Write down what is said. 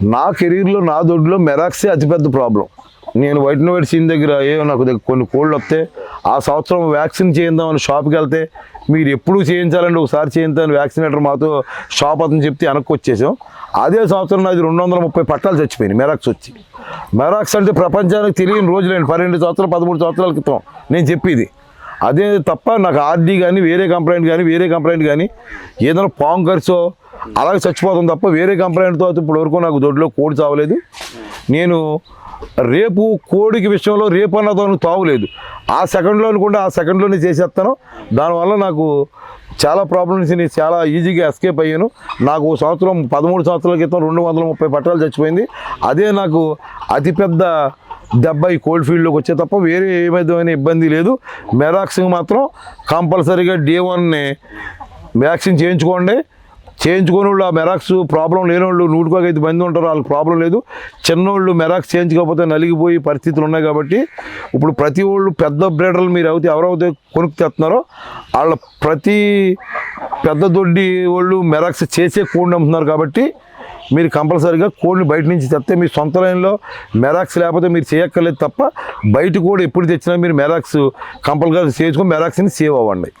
నా కెరీర్లో నా దొడ్లో మెరాక్సే అతిపెద్ద ప్రాబ్లం. నేను వైట్ అండ్ వైట్ సీన్ దగ్గర ఏ నాకు దగ్గర కొన్ని కోళ్ళు వస్తే ఆ సంవత్సరం వ్యాక్సిన్ చేయిందామని షాప్కి వెళ్తే మీరు ఎప్పుడు చేయించాలండి ఒకసారి చేయించాలని వ్యాక్సినేటర్ మాతో షాప్ అతను చెప్తే వెనక్కి వచ్చేసాం అదే సంవత్సరం నాది రెండు వందల ముప్పై పట్టాలు చచ్చిపోయినాయి మెరాక్స్ వచ్చి. మెరాక్స్ అంటే ప్రపంచానికి తెలియని రోజులేండి పన్నెండు సంవత్సరాలు పదమూడు సంవత్సరాల క్రితం నేను చెప్పేది. అదే తప్ప నాకు ఆర్డీ కానీ వేరే కంప్లైంట్ కానీ వేరే కంప్లైంట్ కానీ ఏదైనా పాము ఖర్చో అలాగే చచ్చిపోతాం తప్ప వేరే కంప్లైంట్తో అయితే ఇప్పుడు వరకు నాకు దొడ్లో కోడి చావలేదు. నేను రేపు కోడికి విషయంలో రేపు అన్నదో తాగులేదు. ఆ సెకండ్లో అనుకుంటే ఆ సెకండ్లోనే చేసేస్తాను. దానివల్ల నాకు చాలా ప్రాబ్లమ్స్ నేను చాలా ఈజీగా ఎస్కేప్ అయ్యాను. నాకు ఓ సంవత్సరం పదమూడు సంవత్సరాల క్రితం రెండు వందల ముప్పై పట్టాలు చచ్చిపోయింది. అదే నాకు అతిపెద్ద దెబ్బ ఈ కోల్డ్ ఫీల్డ్లోకి వచ్చే తప్ప వేరే ఏమైనా ఇబ్బంది లేదు. మెరాక్సింగ్ మాత్రం కంపల్సరీగా డే వన్ని వ్యాక్సిన్ చేయించుకోండి. చేయించుకుని వాళ్ళు ఆ మెరాక్స్ ప్రాబ్లం లేని వాళ్ళు నూటికోక ఐదు మంది ఉంటారు వాళ్ళకి ప్రాబ్లం లేదు. చిన్నోళ్ళు మెరాక్స్ చేయించుకోకపోతే నలిగిపోయి పరిస్థితులు ఉన్నాయి కాబట్టి ఇప్పుడు ప్రతి వాళ్ళు పెద్ద బ్రీడర్లు మీరు అయితే ఎవరైతే కొనుక్కు తెస్తున్నారో వాళ్ళ ప్రతి పెద్ద దొడ్డి వాళ్ళు మెరాక్స్ చేసే కోడిని అమ్ముతున్నారు కాబట్టి మీరు కంపల్సరీగా కోడిని బయట నుంచి తెస్తే మీ సొంత లైన్లో మెరాక్స్ లేకపోతే మీరు చేయక్కర్లేదు తప్ప బయట కూడా ఎప్పుడు తెచ్చినా మీరు మెరాక్స్ కంపల్సరీ చేసుకొని మెరాక్స్ని సేవ్ అవ్వండి.